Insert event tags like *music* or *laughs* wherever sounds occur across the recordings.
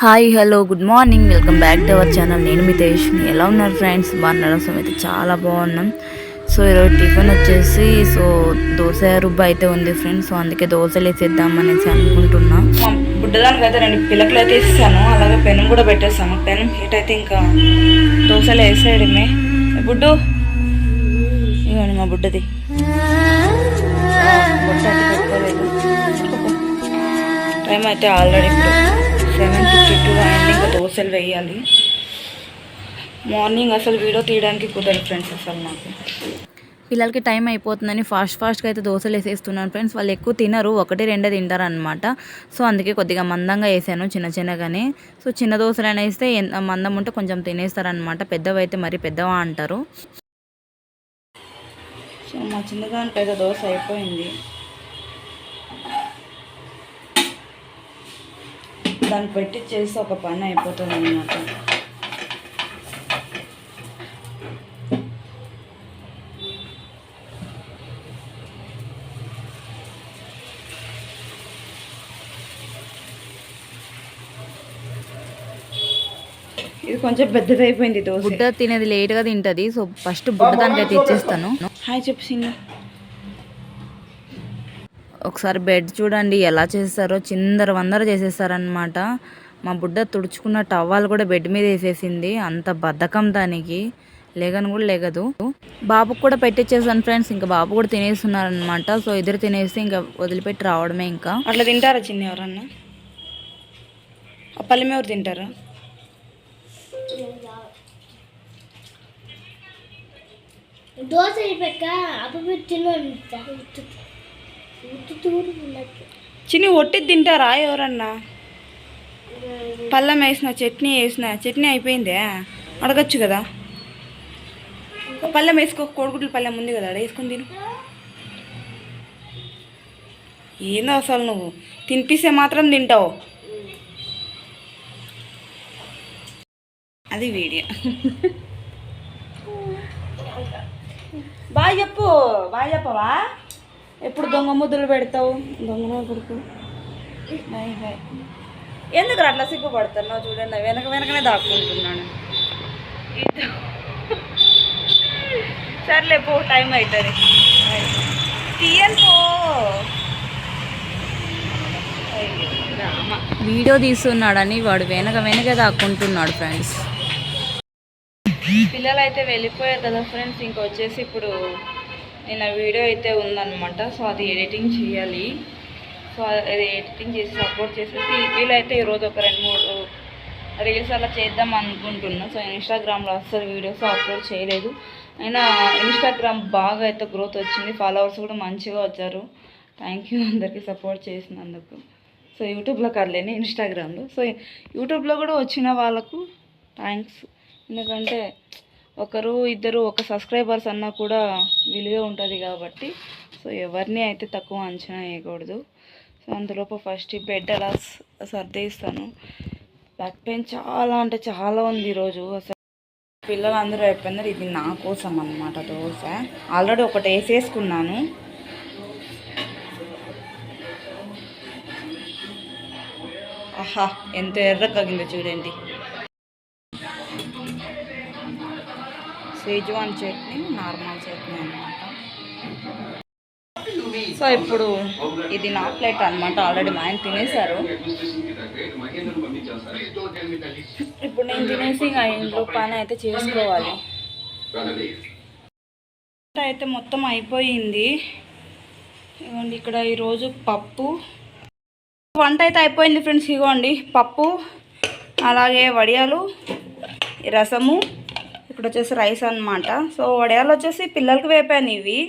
Hi hello good morning. Welcome back to our channel. నేను మీ తేజ్ని ఎలా ఉన్నారు ఫ్రెండ్స్? బాగున్నారు? సో అయితే చాలా బాగున్నాం. సో ఈరోజు టిఫిన్ వచ్చేసి సో దోశ రుబ్బ అయితే ఉంది ఫ్రెండ్స్. సో అందుకే దోశలు వేసేద్దాం అనేసి అనుకుంటున్నా. బుడ్డదానికి అయితే రెండు పిల్లకలు అయితే ఇస్తాను. అలాగే పెనం కూడా పెట్టేస్తాను. పెనం హీట్ అయితే ఇంకా దోశలు వేసేయడమే. బుడ్డు ఇవ్వండి మా బుడ్డది. టైం అయితే ఆల్రెడీ ఇప్పుడు సెవెన్ ఫిఫ్టీ టూ అయింది ఇంకా దోశలు వేయాలి. మార్నింగ్ అసలు వీడియో తీయడానికి కుదరదు ఫ్రెండ్స్ అసలు నాకు. పిల్లలకి టైం అయిపోతుందని ఫాస్ట్ ఫాస్ట్గా అయితే దోశలు వేసేస్తున్నాను ఫ్రెండ్స్. వాళ్ళు ఎక్కువ తినరు ఒకటి రెండే తింటారు అనమాట సో అందుకే కొద్దిగా మందంగా వేసాను చిన్న చిన్నగానే. సో చిన్న దోశలైనా వేస్తే మందం ఉంటే కొంచెం తినేస్తారనమాట పెద్దవి అయితే మరి పెద్దవా అంటారు. సో మా చిన్నదానికి అయితే దోశ అయిపోయింది. దాన్ని పెట్టి చేస్తే ఒక పని అయిపోతుంది అన్నమాట. ఇది కొంచెం పెద్దది అయిపోయింది దోశ. బుడ్డ తినేది లేట్గా తింటుంది సో ఫస్ట్ బుడ్డ దానికైతే ఇచ్చేస్తాను హాయ్ చెప్పు సింగ ఒకసారి బెడ్ చూడండి ఎలా చేస్తారో చిందర వందర చేసేస్తారనమాట మా బుడ్డ తుడుచుకున్న టవ్వాలు కూడా బెడ్ మీద వేసేసింది. అంత బద్ధకం దానికి. లేగను కూడా లేగదు. బాబుకు కూడా పెట్టించేసాను ఫ్రెండ్స్. ఇంకా బాబు కూడా తినేస్తున్నారనమాట సో ఇద్దరు తినేసి ఇంకా వదిలిపెట్టి రావడమే ఇంకా. అట్లా తింటారా చిన్న ఎవరన్నా? ఆ పల్లెం ఎవరు తింటారా? దోశ చిన్ని ఒట్టి తింటారా ఎవరన్నా? పళ్ళం వేసిన చట్నీ వేసిన చట్నీ అయిపోయిందే? అడగచ్చు కదా. పళ్ళెం వేసుకో కోడిగుడ్ల పళ్ళెం ఉంది కదా ఆడ వేసుకొని తిను. ఏందో అసలు నువ్వు? తినిపిస్తే మాత్రం తింటావు. అది వీడియో. బాగా చెప్పు. బాగా చెప్పవా? ఎప్పుడు దొంగ ముద్దులు పెడతావు? దొంగ కొడుకు. ఎందుకు అట్లా సిగ్గుపడుతున్నావు చూడండి? వెనక వెనకనే దాక్కుంటున్నాను. సర్లే పో టైం అవుతుంది తీయను పో. వీడియో తీస్తున్నాడని వాడు వెనక వెనక దాక్కుంటున్నాడు ఫ్రెండ్స్. పిల్లలు అయితే వెళ్ళిపోయారు కదా ఫ్రెండ్స్. ఇంకా వచ్చేసి ఇప్పుడు నేను వీడియో అయితే ఉందన్నమాట. సో అది ఎడిటింగ్ చేయాలి. సో అది ఎడిటింగ్ చేసి సపోర్ట్ చేసేసి వీలైతే ఈరోజు ఒక రెండు మూడు రీల్స్ అలా చేద్దాం అనుకుంటున్నాను సో ఇన్స్టాగ్రామ్లో అస్సలు వీడియోస్ అప్లోడ్ చేయలేదు. అయినా ఇన్స్టాగ్రామ్ బాగా అయితే గ్రోత్ వచ్చింది. ఫాలోవర్స్ కూడా మంచిగా వచ్చారు. థ్యాంక్ యూ అందరికీ సపోర్ట్ చేసినందుకు. సో యూట్యూబ్లో కాదులేని ఇన్స్టాగ్రామ్లో సో యూట్యూబ్లో కూడా వచ్చిన వాళ్ళకు థ్యాంక్స్ ఎందుకంటే ఒకరు ఇద్దరు ఒక సబ్స్క్రైబర్స్ అన్నా కూడా విలువ ఉంటుంది కాబట్టి సో ఎవరిని అయితే తక్కువ అంచనా వేయకూడదు. సో అందులోపు ఫస్ట్ ఈ బెడ్ అలా సర్దేస్తాను. బ్యాక్ పెయిన్ చాలా అంటే చాలా ఉంది ఈరోజు అసలు పిల్లలందరూ అయిపోయినారు. ఇది నా కోసం అనమాట దోశ. ఆల్రెడీ ఒకటి వేసేసుకున్నాను. ఆహా ఎంత ఎర్ర కగిందో చూడండి. సేజ్వాన్ చట్నీ నార్మల్ చట్నీ అనమాట సో ఇప్పుడు ఇది నా ప్లేట్ అనమాట ఆల్రెడీ మా ఆయన తినేశారు. ఇప్పుడు నేను తినేసి ఇంకా ఇంట్లో పని అయితే చేసుకోవాలి. వంట అయితే మొత్తం అయిపోయింది. ఇవ్వండి ఇక్కడ ఈరోజు పప్పు. వంట అయితే అయిపోయింది ఫ్రెండ్స్. ఇగోండి పప్పు అలాగే వడియాలు రసము. ఇక్కడ వచ్చేసి రైస్ అన్నమాట. సో వడియాలు వచ్చేసి పిల్లలకి వేపాను ఇవి.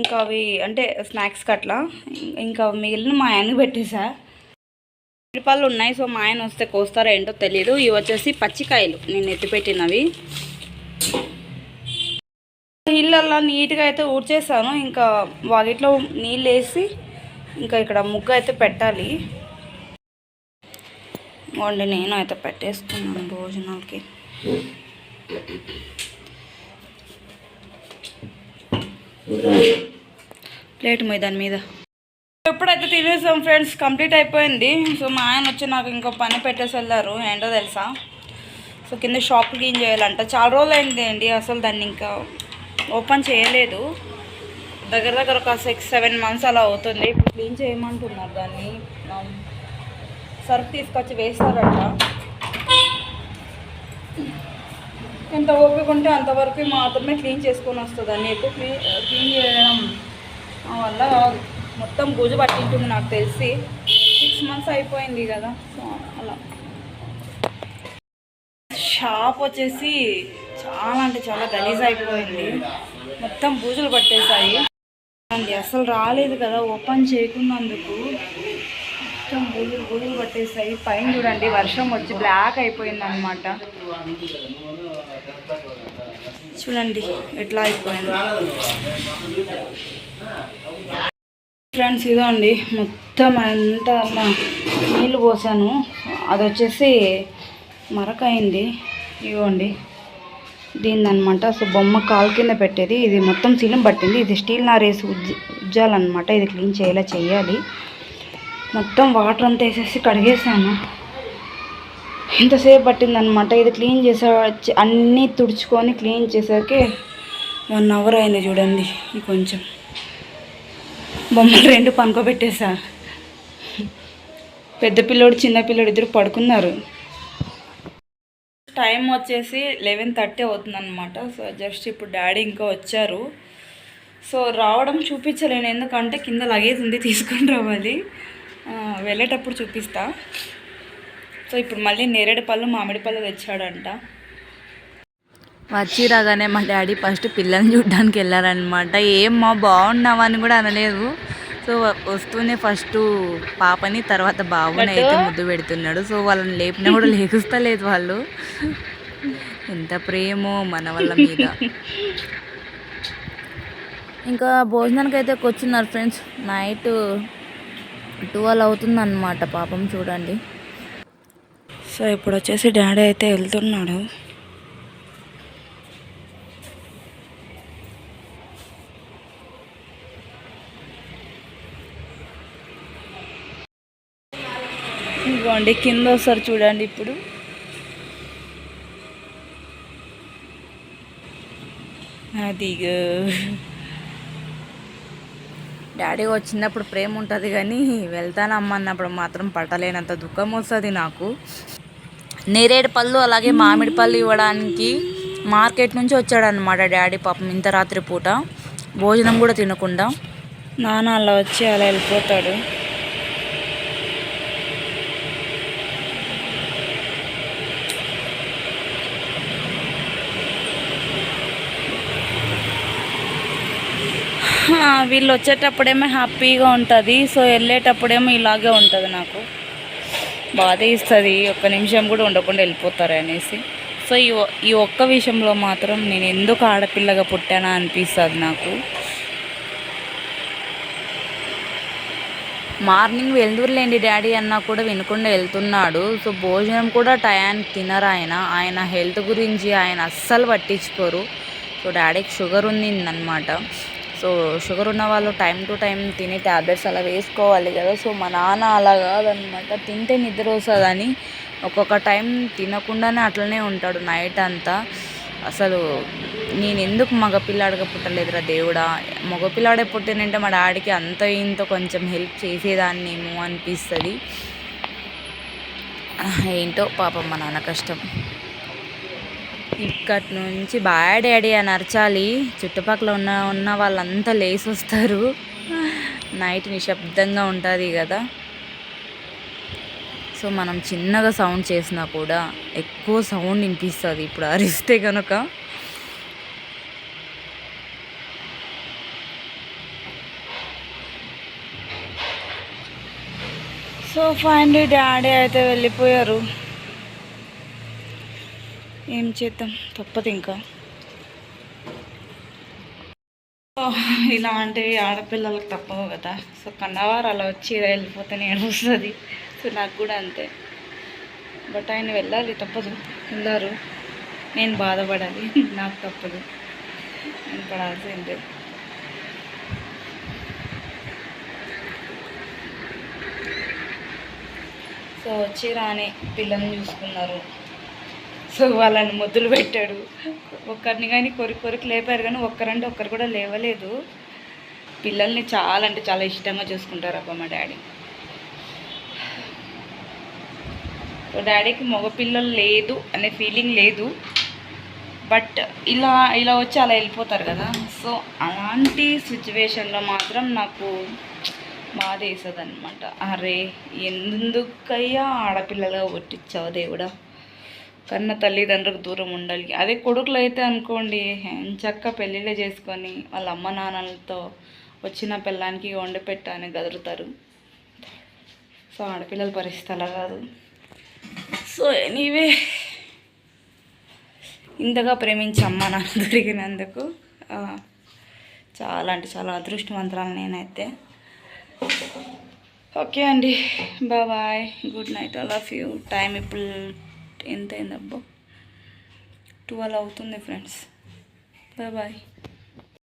ఇంకా అవి అంటే స్నాక్స్ కట్లా. ఇంకా మిగిలిన మా ఆయనకి పెట్టేసా. పళ్ళు ఉన్నాయి సో మా ఆయన వస్తే కోస్తారో ఏంటో తెలియదు ఇవి వచ్చేసి పచ్చికాయలు నేను ఎత్తిపెట్టినవి ఇళ్ళల్లో నీట్గా అయితే ఊడ్చేసాను. ఇంకా వాకిట్లో నీళ్ళు వేసి ఇంకా ఇక్కడ ముగ్గు అయితే పెట్టాలి. వండి నేను అయితే పెట్టేసుకున్నాను భోజనాలకి. ప్లేట్ దాని మీద. ఎప్పుడైతే తినేసాం ఫ్రెండ్స్ కంప్లీట్ అయిపోయింది సో మా ఆయన వచ్చి నాకు ఇంకో పని పెట్టేసి వెళ్ళారు. ఏంటో తెలుసా? సో కింద షాప్ క్లీన్ చేయాలంట. చాలా రోజులు అయింది అండి అసలు దాన్ని ఇంకా ఓపెన్ చేయలేదు. దగ్గర దగ్గర ఒక సిక్స్ సెవెన్ మంత్స్ అలా అవుతుంది. ఇప్పుడు క్లీన్ చేయమంటున్నారు దాన్ని. సర్ఫ్ తీసుకొచ్చి వేస్తారంట. ఎంత ఓపిక ఉంటే అంతవరకు మాత్రమే క్లీన్ చేసుకొని వస్తుంది. అన్ని ఎక్కువ క్లీన్ క్లీన్ చేయడం వల్ల మొత్తం గుజు పట్టింటుంది నాకు తెలిసి. సిక్స్ మంత్స్ అయిపోయింది కదా. సో అలా. షాప్ వచ్చేసి చాలా అంటే చాలా గలీజ్ అయిపోయింది. మొత్తం బూజులు పట్టేశాయి. అండి అసలు రాలేదు కదా ఓపెన్ చేయకున్నందుకు. మొత్తం గుళ్ళు బూజులు పట్టేసాయి పైన చూడండి వర్షం వచ్చి బ్లాక్ అయిపోయింది అనమాట చూడండి ఎట్లా అయిపోయింది. ఫ్రెండ్స్ ఇదో అండి మొత్తం అంతా అలా నీళ్ళు పోసాను. అది వచ్చేసి మరక అయింది. ఇవ్వండి దీనిదనమాట సో బొమ్మ కాలు కింద పెట్టేది. ఇది మొత్తం సీలం పట్టింది. ఇది స్టీల్ నారేసి ఉజ్ ఉజ్జాలన్నమాట. ఇది క్లీన్ చేయాలా చేయాలి. మొత్తం వాటర్ అంతా వేసేసి కడిగేసాను. ఇంతసేపు పట్టిందనమాట ఇది క్లీన్ చేసే అన్నీ తుడుచుకొని క్లీన్ చేసాకే వన్ అవర్ అయింది చూడండి కొంచెం. బొమ్మలు రెండు పనుకోబెట్టేసా. పెద్ద పిల్లోడు చిన్న పిల్లోడు ఇద్దరు పడుకున్నారు. టైం వచ్చేసి లెవెన్ థర్టీ అవుతుందన్నమాట. సో జస్ట్ ఇప్పుడు డాడీ ఇంకా వచ్చారు. సో రావడం చూపించలేను. ఎందుకంటే కింద లగేజ్ ఉంది తీసుకొని రావాలి. వెళ్ళేటప్పుడు చూపిస్తా. సో ఇప్పుడు మళ్ళీ నేరేడు పళ్ళు మామిడి పళ్ళు తెచ్చాడంట. వచ్చి రాగానే మా డాడీ ఫస్ట్ పిల్లల్ని చూడడానికి వెళ్ళారనమాట ఏమ్మా బాగున్నావా అని కూడా అనలేదు. సో వస్తూనే ఫస్ట్ పాపని తర్వాత బాబుని అయితే ముద్దు పెడుతున్నాడు. సో వాళ్ళని లేపినా కూడా లేకుస్తలేదు వాళ్ళు. ఎంత ప్రేమో మన వాళ్ళ మీద. ఇంకా భోజనానికి అయితే కూర్చున్నారు ఫ్రెండ్స్. నైట్ ట్వెల్వ్ అవుతుందన్నమాట పాపం చూడండి. సో ఇప్పుడు వచ్చేసి డాడీ అయితే వెళ్తున్నాడు. ఇదిగోండి కింద వస్తారు చూడండి ఇప్పుడు. అదిగో. డాడీ వచ్చినప్పుడు ప్రేమ ఉంటుంది కానీ వెళ్తానమ్మ అన్నప్పుడు మాత్రం పట్టలేనంత దుఃఖం వస్తుంది నాకు. నేరేడు పళ్ళు అలాగే మామిడి పళ్ళు ఇవ్వడానికి మార్కెట్ నుంచి వచ్చాడనమాట డాడీ పాపం ఇంత రాత్రి పూట భోజనం కూడా తినకుండా. నాన్న అలా వచ్చి అలా వెళ్ళిపోతాడు. వీళ్ళు వచ్చేటప్పుడేమో హ్యాపీగా ఉంటుంది. సో వెళ్ళేటప్పుడేమో ఇలాగే ఉంటుంది నాకు. బాధ ఇస్తుంది. ఒక్క నిమిషం కూడా ఉండకుండా వెళ్ళిపోతారు అనేసి. సో ఈ ఈ ఒక్క విషయంలో మాత్రం నేను ఎందుకు ఆడపిల్లగా పుట్టానా అనిపిస్తుంది నాకు. మార్నింగ్ వెళ్దురులేండి డాడీ అన్నా కూడా వినకుండా వెళ్తున్నాడు. సో భోజనం కూడా టయానికి తినరు ఆయన. ఆయన హెల్త్ గురించి ఆయన అస్సలు పట్టించుకోరు. సో డాడీకి షుగర్ ఉందన్నమాట. సో షుగర్ ఉన్న వాళ్ళు టైం టు టైం తినే ట్యాబ్లెట్స్ అలా వేసుకోవాలి కదా. సో మా నాన్న అలా కాదనమాట తింటే నిద్ర వస్తుందని ఒక్కొక్క టైం తినకుండానే అట్లనే ఉంటాడు నైట్ అంతా. అసలు నేను ఎందుకు మగపిల్లాడిగా పుట్టలేదురా దేవుడా? మగపిల్లాడే పుట్టినంటే మా డాడీకి అంత ఇంత కొంచెం హెల్ప్ చేసేదాన్నేమో అనిపిస్తుంది. ఏంటో పాపం మా నాన్న కష్టం. ఇక్కడి నుంచి బాయ్ డాడీ అని అరచాలి. చుట్టుపక్కల ఉన్న ఉన్న వాళ్ళంతా లేసి వస్తారు నైట్ నిశ్శబ్దంగా ఉంటుంది కదా. సో మనం చిన్నగా సౌండ్ చేసినా కూడా ఎక్కువ సౌండ్ వినిపిస్తుంది. ఇప్పుడు అరిస్తే కనుక సో ఫైనలీ డాడీ అయితే వెళ్ళిపోయారు. ఏం చేద్దాం? తప్పదు ఇంకా. ఇలాంటివి ఆడపిల్లలకు తప్పవు కదా. సో కన్నవారు అలా వచ్చి వెళ్ళిపోతే నేను వస్తుంది సో నాకు కూడా అంతే. బట్ ఆయన వెళ్ళాలి తప్పదు. వెళ్ళారు. నేను బాధపడాలి. *laughs* నాకు తప్పదు. నేను పడాల్సిందే. సో వచ్చి రాని పిల్లల్ని చూసుకున్నారు. సో వాళ్ళని ముద్దులు పెట్టాడు. ఒక్కరిని కానీ కొరికి కొరికి లేపారు కానీ ఒక్కరంటే ఒక్కరు కూడా లేవలేదు. పిల్లల్ని చాలా అంటే చాలా ఇష్టంగా చూసుకుంటారు అబ్బా మా డాడీ. సో డాడీకి మగపిల్లలు లేదు అనే ఫీలింగ్ లేదు. బట్ ఇలా ఇలా వచ్చి అలా వెళ్ళిపోతారు కదా. సో అలాంటి సిచ్యువేషన్లో మాత్రం నాకు బాధ వేస్తుంది అనమాట అరే ఎందుకయ్యా ఆడపిల్లలుగా పుట్టించావు దేవుడా? కన్న తల్లిదండ్రులకు దూరం ఉండాలి. అదే కొడుకులు అయితే అనుకోండి చక్క పెళ్ళిళ్ళే చేసుకొని వాళ్ళ అమ్మ నాన్నలతో వచ్చిన పిల్లానికి వండి పెట్టని గదురుతారు. సో ఆడపిల్లల పరిస్థితి అలా కాదు. సో ఎనీవే ఇంతగా ప్రేమించి అమ్మ నాన్న దొరికినందుకు చాలా అంటే చాలా అదృష్టవంతరాలు నేనైతే. ఓకే అండి bye good night I love you time ఇప్పుడు ఎంత అయింది అబ్బో. ట్వెల్వ్ అవుతుంది ఫ్రెండ్స్. బాయ్.